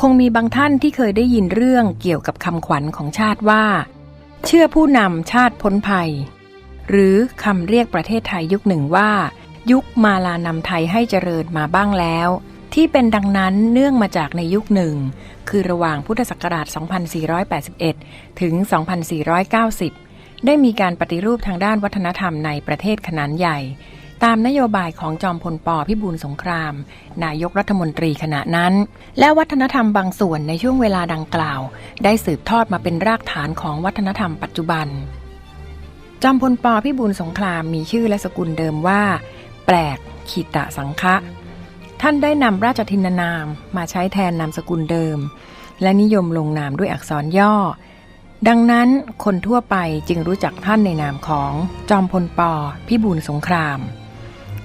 คงมีบางท่านที่เคยได้ยินเรื่องเกี่ยวกับคำขวัญของชาติว่า เชื่อผู้นำชาติพ้นภัย หรือคำเรียกประเทศไทยยุคหนึ่งว่า ยุคมาลานำไทยให้เจริญมาบ้างแล้ว ที่เป็นดังนั้นเนื่องมาจากในยุคหนึ่ง คือระหว่างพุทธศักราช 2481 ถึง 2490 ได้มีการปฏิรูปทางด้านวัฒนธรรมในประเทศขนาดใหญ่ ตามนโยบายของจอมพลปพิบูลสงคราม นายกรัฐมนตรีขณะนั้น และวัฒนธรรมบางส่วนในช่วงเวลาดังกล่าว ได้สืบทอดมาเป็นรากฐานของวัฒนธรรมปัจจุบัน จอมพลปพิบูลสงครามมีชื่อและสกุลเดิมว่า แปลกขีตะสังคะท่านได้นำราชทินนามมาใช้แทนนามสกุลเดิม และนิยมลงนามด้วยอักษรย่อ ดังนั้นคนทั่วไปจึงรู้จักท่านในนามของจอมพลปพิบูลสงคราม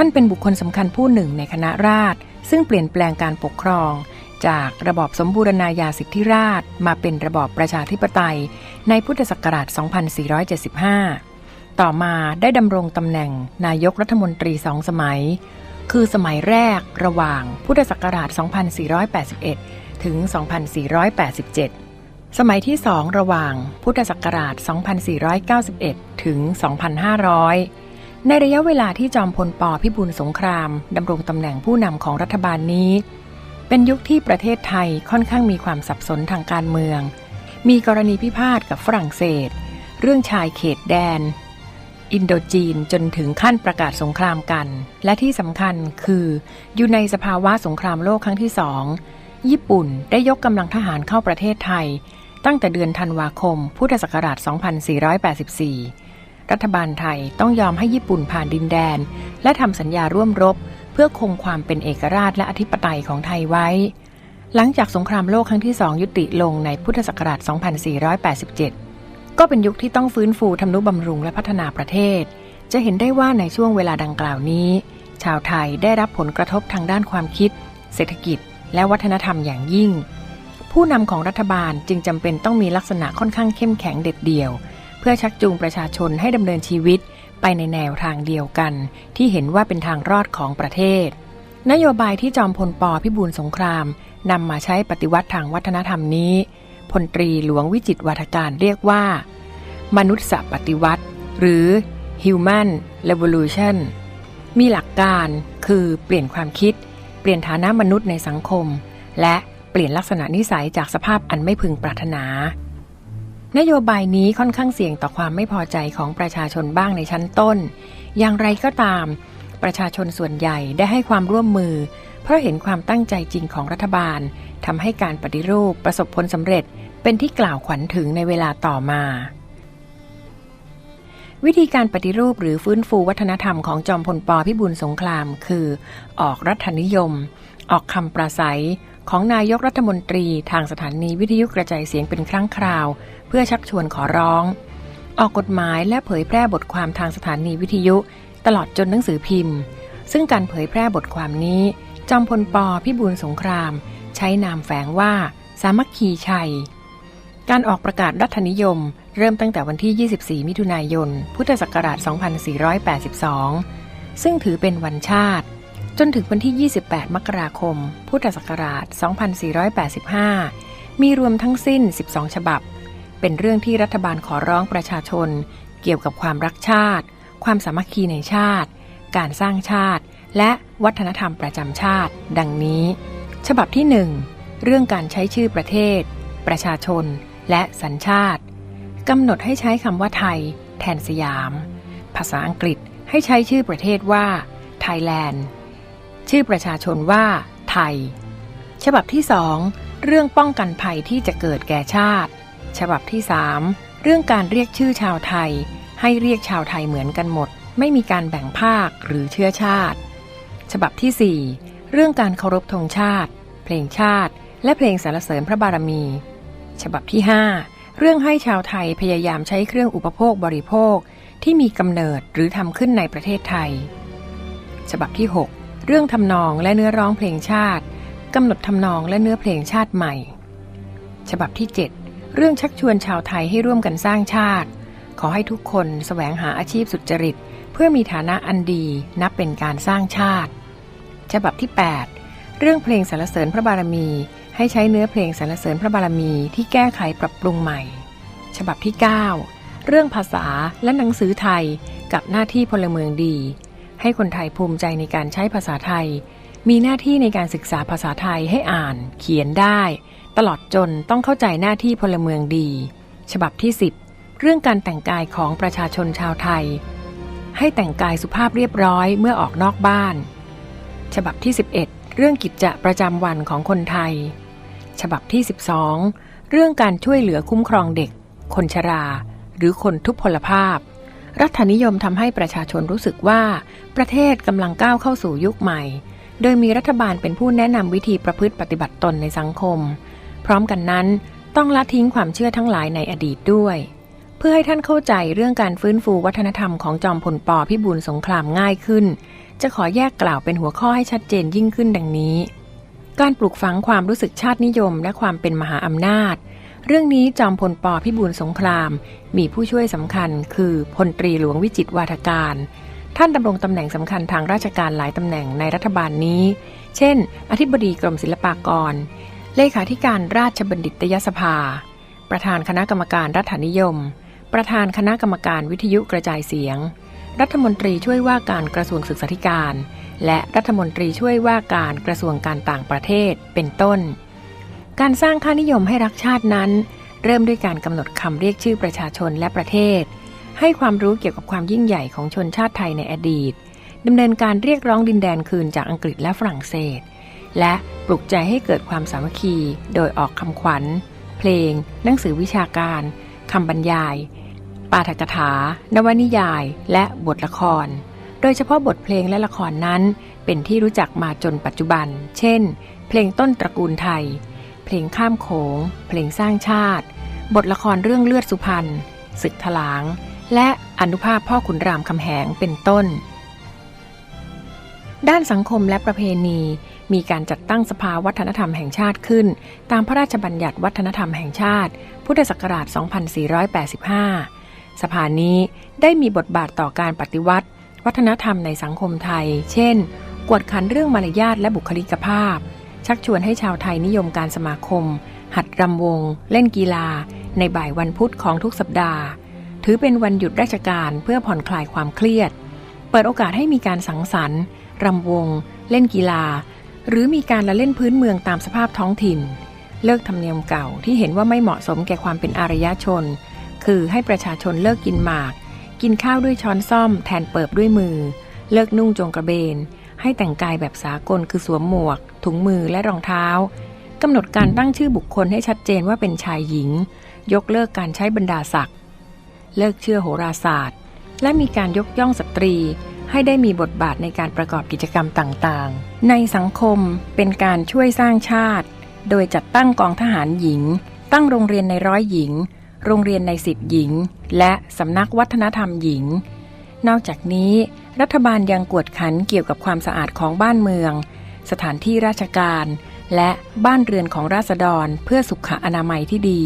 ท่านเป็นบุคคลสำคัญผู้หนึ่งในคณะราษฎรซึ่งเปลี่ยนแปลงการปกครอง จากระบอบสมบูรณาญาสิทธิราช มาเป็นระบอบประชาธิปไตย ในพุทธศักราช 2475 ต่อมาได้ดำรงตำแหน่งนายกรัฐมนตรีสองสมัย คือสมัยแรกระหว่างพุทธศักราช 2481 ถึง 2487 สมัยที่สองระหว่างพุทธศักราช 2491 ถึง 2500 ในระยะเวลาที่จอมพลปพิบูลสงครามดำรงตำแหน่งผู้นำของรัฐบาลนี้ เป็นยุคที่ประเทศไทยค่อนข้างมีความสับสนทางการเมือง มีกรณีพิพาทกับฝรั่งเศส เรื่องชายเขตแดน อินโดจีนจนถึงขั้นประกาศสงครามกัน และที่สำคัญคือ อยู่ในสภาวะสงครามโลกครั้งที่สองญี่ปุ่นได้ยกกำลังทหารเข้าประเทศไทย ตั้งแต่เดือนธันวาคม พุทธศักราช 2484 รัฐบาลไทยต้องยอมให้ญี่ปุ่นผ่านดินแดน และทำสัญญาร่วมรบ เพื่อคงความเป็นเอกราชและอธิปไตยของไทยไว้ หลังจากสงครามโลกครั้งที่สองยุติลงในพุทธศักราช 2487 ก็เป็นยุคที่ต้องฟื้นฟูทำนุบำรุงและพัฒนาประเทศ จะเห็นได้ว่าในช่วงเวลาดังกล่าวนี้ ชาวไทยได้รับผลกระทบทางด้านความคิด เศรษฐกิจ และวัฒนธรรมอย่างยิ่ง ผู้นำของรัฐบาลจึงจำเป็นต้องมีลักษณะค่อนข้างเข้มแข็งเด็ดเดี่ยว เพื่อชักจูงประชาชนให้ดำเนินชีวิตไปในแนวทางเดียวกัน ที่เห็นว่าเป็นทางรอดของประเทศ นโยบายที่จอมพลปพิบูลสงครามนำมาใช้ปฏิวัติทางวัฒนธรรมนี้พลตรีหลวงวิจิตวัฒการเรียกว่า มนุษย์ปฏิวัติ หรือ human revolution มีหลักการคือเปลี่ยนความคิด เปลี่ยนฐานะมนุษย์ในสังคม และเปลี่ยนลักษณะนิสัยจากสภาพอันไม่พึงปรารถนา นโยบายนี้ค่อนข้างเสี่ยงต่อความไม่พอใจของประชาชนบ้างในชั้นต้น อย่างไรก็ตาม ประชาชนส่วนใหญ่ได้ให้ความร่วมมือ เพราะเห็นความตั้งใจจริงของรัฐบาลทำให้การปฏิรูปประสบผลสำเร็จ เป็นที่กล่าวขวัญถึงในเวลาต่อมา วิธีการปฏิรูปหรือฟื้นฟูวัฒนธรรมของจอมพลปพิบูลสงคราม คือ ออกรัฐนิยม ออกคำปราศัย ของนายกรัฐมนตรีทางสถานีวิทยุกระจายเสียงเป็นครั้งคราว เพื่อชักชวนขอร้อง ออกกฎหมายและเผยแพร่บทความทางสถานีวิทยุ ตลอดจนหนังสือพิมพ์ ซึ่งการเผยแพร่บทความนี้ จอมพลปพิบูลสงคราม ใช้นามแฝงว่า สามัคคีชัย การออกประกาศรัฐนิยม เริ่มตั้งแต่วันที่ 24 มิถุนายน พุทธศักราช 2482 ซึ่งถือเป็นวันชาติ จนถึงวันที่ 28 มกราคม พุทธศักราช 2485 มีรวมทั้งสิ้น 12 ฉบับ เป็นเรื่องที่รัฐบาลขอร้องประชาชน เกี่ยวกับความรักชาติ ความสามัคคีในชาติ การสร้างชาติ และวัฒนธรรมประจำชาติ ดังนี้ ฉบับที่ 1 เรื่องการใช้ชื่อประเทศ ประชาชน และสัญชาติกำหนดให้ใช้คำว่าไทย แทนสยาม ภาษาอังกฤษให้ใช้ชื่อประเทศว่า Thailand ชื่อประชาชนว่า ไทย ฉบับที่2เรื่องป้องกันภัยที่จะเกิดแก่ชาติ ฉบับที่3เรื่องการเรียกชื่อชาวไทย ให้เรียกชาวไทยเหมือนกันหมด ไม่มีการแบ่งภาคหรือเชื้อชาติ ฉบับที่4เรื่องการเคารพธงชาติ เพลงชาติ และเพลงสรรเสริญพระบารมี ฉบับที่5เรื่องให้ชาวไทยพยายามใช้เครื่องอุปโภคบริโภคที่มีกำเนิดหรือทำขึ้นในประเทศไทยฉบับที่ 6 เรื่องทำนองและเนื้อร้องเพลงชาติกำหนดทำนองและเนื้อเพลงชาติใหม่ ฉบับที่ 7 เรื่องชักชวนชาวไทยให้ร่วมกันสร้างชาติ ขอให้ทุกคนแสวงหาอาชีพสุจริต เพื่อมีฐานะอันดีนับเป็นการสร้างชาติ ฉบับที่ 8 เรื่องเพลงสรรเสริญพระบารมี ให้ใช้เนื้อเพลงสรรเสริญพระบารมีที่แก้ไขปรับปรุงใหม่ ฉบับที่ 9 เรื่องภาษาและหนังสือไทยกับหน้าที่พลเมืองดี ให้คนไทยภูมิใจในการใช้ภาษาไทย มีหน้าที่ในการศึกษาภาษาไทยให้อ่าน เขียนได้ ตลอดจนต้องเข้าใจหน้าที่พลเมืองดี ฉบับที่ 10 เรื่องการแต่งกายของประชาชนชาวไทย ให้แต่งกายสุภาพเรียบร้อยเมื่อออกนอกบ้าน ฉบับที่ 11 เรื่องกิจจะประจำวันของคนไทย ฉบับที่ 12 เรื่องการช่วยเหลือคุ้มครองเด็ก คนชรา หรือคนทุพพลภาพ รัฐนิยมทำให้ประชาชนรู้สึกว่า ประเทศกำลังก้าวเข้าสู่ยุคใหม่ โดยมีรัฐบาลเป็นผู้แนะนำวิธีประพฤติปฏิบัติตนในสังคม พร้อมกันนั้น ต้องละทิ้งความเชื่อทั้งหลายในอดีตด้วย เพื่อให้ท่านเข้าใจเรื่องการฟื้นฟูวัฒนธรรมของจอมพลปพิบูลสงครามง่ายขึ้น จะขอแยกกล่าวเป็นหัวข้อให้ชัดเจนยิ่งขึ้นดังนี้ การปลูกฝังความรู้สึกชาตินิยมและความเป็นมหาอำนาจ เรื่องนี้จอมพลปพิบูลสงคราม มีผู้ช่วยสำคัญคือพลตรีหลวงวิจิตวาทการ ท่านดำรงตำแหน่งสำคัญทางราชการหลายตำแหน่งในรัฐบาลนี้ เช่น อธิบดีกรมศิลปากร เลขาธิการราชบัณฑิตยสภา ประธานคณะกรรมการรัฐนิยม ประธานคณะกรรมการวิทยุกระจายเสียง รัฐมนตรีช่วยว่าการกระทรวงศึกษาธิการ และรัฐมนตรีช่วยว่าการกระทรวงการต่างประเทศ เป็นต้น การสร้างค่านิยมให้รักชาตินั้น เริ่มด้วยการกำหนดคำเรียกชื่อประชาชนและประเทศ ให้ความรู้เกี่ยวกับความยิ่งใหญ่ของชนชาติไทยในอดีตดำเนินการเรียกร้องดินแดนคืนจากอังกฤษและฝรั่งเศส และปลุกใจให้เกิดความสามัคคี โดยออกคำขวัญ เพลง หนังสือวิชาการคำบรรยาย ปาฐกถา นวนิยาย และบทละคร โดยเฉพาะบทเพลงและละครนั้น เป็นที่รู้จักมาจนปัจจุบัน เช่น เพลงต้นตระกูลไทย เพลงข้ามโขง เพลงสร้างชาติ บทละครเรื่องเลือดสุพรรณศึกถลาง และอนุภาพพ่อขุนรามคำแหงเป็นต้น ด้านสังคมและประเพณีมีการจัดตั้งสภาวัฒนธรรมแห่งชาติขึ้น ตามพระราชบัญญัติวัฒนธรรมแห่งชาติ พุทธศักราช 2485 สภานี้ได้มีบทบาทต่อการปฏิวัติ วัฒนธรรมในสังคมไทย เช่น กวดขันเรื่องมารยาทและบุคลิกภาพ ชักชวนให้ชาวไทยนิยมการสมาคม หัดรำวง เล่นกีฬา ในบ่ายวันพุธของทุกสัปดาห์ ถือเป็นวันหยุดราชการเพื่อผ่อนคลายความเครียด เปิดโอกาสให้มีการสังสรรค์รำวง เล่นกีฬา หรือมีการละเล่นพื้นเมืองตามสภาพท้องถิ่น เลิกธรรมเนียมเก่าที่เห็นว่าไม่เหมาะสมแก่ความเป็นอารยชน คือให้ประชาชนเลิกกินหมาก กินข้าวด้วยช้อนซ่อม แทนเปิบด้วยมือ เลิกนุ่งจงกระเบน ให้แต่งกายแบบสากลคือสวมหมวก ถุงมือและรองเท้ากำหนดการตั้งชื่อบุคคลให้ชัดเจนว่าเป็นชายหญิง ยกเลิกการใช้บรรดาศักดิ์เลิกเชื่อโหราศาสตร์ และมีการยกย่องสตรี ให้ได้มีบทบาทในการประกอบกิจกรรมต่างๆ ในสังคมเป็นการช่วยสร้างชาติ โดยจัดตั้งกองทหารหญิง ตั้งโรงเรียนในร้อยหญิง โรงเรียนในสิบหญิง และสำนักวัฒนธรรมหญิง นอกจากนี้ รัฐบาลยังกวดขันเกี่ยวกับความสะอาดของบ้านเมือง สถานที่ราชการ และบ้านเรือนของราษฎรเพื่อสุขอนามัยที่ดี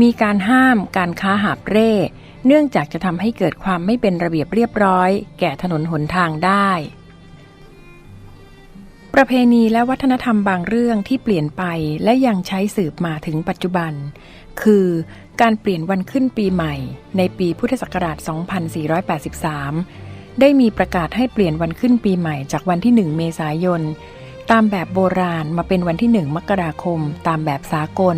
มีการห้ามการค้าหาบเร่ เนื่องจากจะทำให้เกิดความไม่เป็นระเบียบเรียบร้อย แก่ถนนหนทางได้ ประเพณีและวัฒนธรรมบางเรื่องที่เปลี่ยนไปและยังใช้สืบมาถึงปัจจุบัน คือการเปลี่ยนวันขึ้นปีใหม่ ในปีพุทธศักราช 2483 ได้มีประกาศให้เปลี่ยนวันขึ้นปีใหม่จากวันที่ 1 เมษายน ตามแบบโบราณมาเป็นวันที่ 1 มกราคม ตามแบบสากล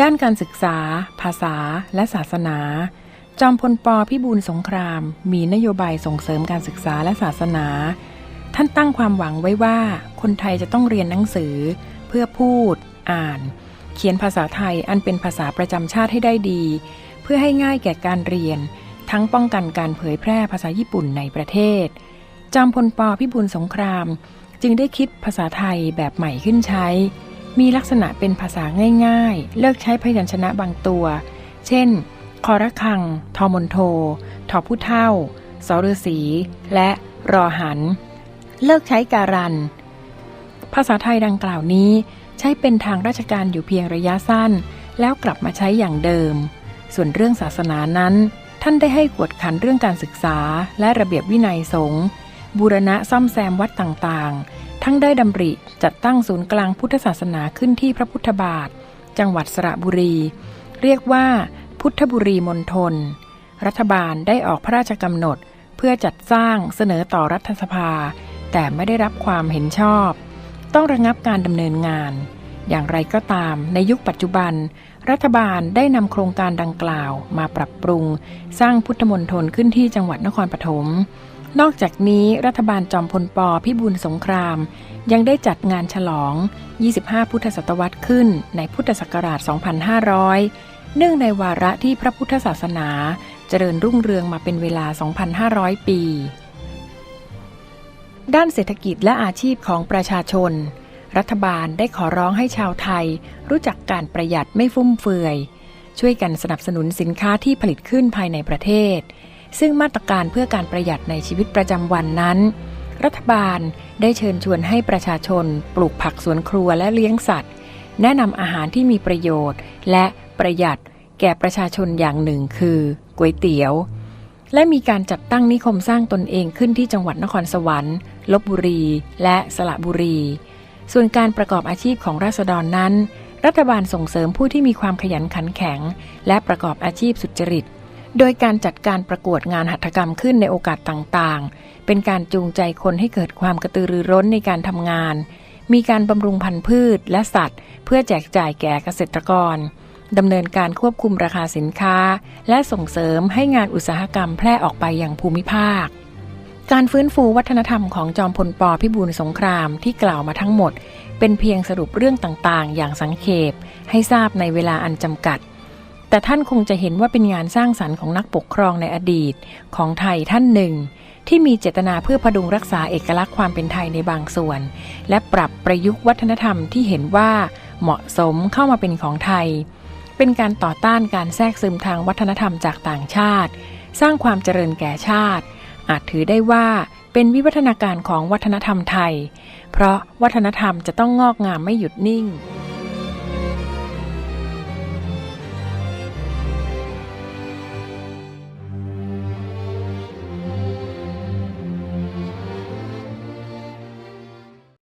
ด้านการศึกษา ภาษา และศาสนา จอมพลปพิบูลสงคราม มีนโยบายส่งเสริมการศึกษาและศาสนา ท่านตั้งความหวังไว้ว่า คนไทยจะต้องเรียนหนังสือ เพื่อพูด อ่าน เขียนภาษาไทยอันเป็นภาษาประจำชาติให้ได้ดี เพื่อให้ง่ายแก่การเรียน ทั้งป้องกันการเผยแพร่ภาษาญี่ปุ่นในประเทศ จอมพลปพิบูลสงคราม จึงได้คิดภาษาไทยแบบใหม่ขึ้นใช้ มีลักษณะเป็นภาษาง่าย ๆ เลิกใช้พยัญชนะบางตัว เช่น คอระคัง ทอมนโท ทอผู้เท่า สฤษี และรอหัน เลิกใช้การัน ภาษาไทยดังกล่าวนี้ ใช้เป็นทางราชการอยู่เพียงระยะสั้น แล้วกลับมาใช้อย่างเดิม ส่วนเรื่องศาสนานั้น ท่านได้ให้กวดขันเรื่องการศึกษา และระเบียบวินัยสงฆ์บูรณะซ่อมแซมวัดต่างๆ ทั้งได้ดำริจัดตั้งศูนย์กลางพุทธศาสนาขึ้นที่พระพุทธบาท จังหวัดสระบุรี เรียกว่า พุทธบุรีมณฑลรัฐบาลได้ออกพระราชกำหนด เพื่อจัดสร้างเสนอต่อรัฐสภา แต่ไม่ได้รับความเห็นชอบ ต้องระงับการดำเนินงาน อย่างไรก็ตามในยุคปัจจุบัน รัฐบาลได้นำโครงการดังกล่าวมาปรับปรุง สร้างพุทธมณฑลขึ้นที่จังหวัดนครปฐม นอกจากนี้รัฐบาลจอมพลปพิบูลสงคราม ยังได้จัดงานฉลอง 25 พุทธศตวรรษขึ้นในพุทธศักราช 2500 เนื่องในวาระที่พระพุทธศาสนาเจริญรุ่งเรืองมาเป็นเวลา 2,500 ปี ด้านเศรษฐกิจและอาชีพของประชาชน รัฐบาลได้ขอร้องให้ชาวไทย รู้จักการประหยัดไม่ฟุ่มเฟือย ช่วยกันสนับสนุนสินค้าที่ผลิตขึ้นภายในประเทศ ซึ่งมาตรการเพื่อการประหยัดในชีวิตประจำวันนั้น รัฐบาลได้เชิญชวนให้ประชาชน ปลูกผักสวนครัวและเลี้ยงสัตว์ แนะนำอาหารที่มีประโยชน์ และประหยัดแก่ประชาชนอย่างหนึ่งคือก๋วยเตี๋ยว และมีการจัดตั้งนิคมสร้างตนเองขึ้นที่จังหวัดนครสวรรค์ลบบุรี และสระบุรี ส่วนการประกอบอาชีพของราษฎรนั้น รัฐบาลส่งเสริมผู้ที่มีความขยันขันแข็ง และประกอบอาชีพสุจริต โดยการจัดการประกวดงานหัตถกรรมขึ้นในโอกาสต่างๆ เป็นการจูงใจคนให้เกิดความกระตือรือร้นในการทำงาน มีการบำรุงพันธุ์พืชและสัตว์ เพื่อแจกจ่ายแก่เกษตรกรดำเนินการควบคุมราคาสินค้า และส่งเสริมให้งานอุตสาหกรรมแพร่ออกไปอย่างภูมิภาค การฟื้นฟูวัฒนธรรมของจอมพลปพิบูลสงครามที่กล่าวมาทั้งหมด เป็นเพียงสรุปเรื่องต่างๆ อย่างสังเขปให้ทราบในเวลาอันจำกัด แต่ท่านคงจะเห็นว่าเป็นงานสร้างสรรค์ของนักปกครองในอดีต ของไทยท่านหนึ่ง ที่มีเจตนาเพื่อพดุงรักษาเอกลักษณ์ความเป็นไทยในบางส่วน และปรับประยุกต์วัฒนธรรมที่เห็นว่าเหมาะสมเข้ามาเป็นของไทย เป็นการต่อต้านการแทรกซึมทางวัฒนธรรมจากต่างชาติ สร้างความเจริญแก่ชาติ อาจถือได้ว่าเป็นวิวัฒนาการของวัฒนธรรมไทย เพราะวัฒนธรรมจะต้องงอกงามไม่หยุดนิ่ง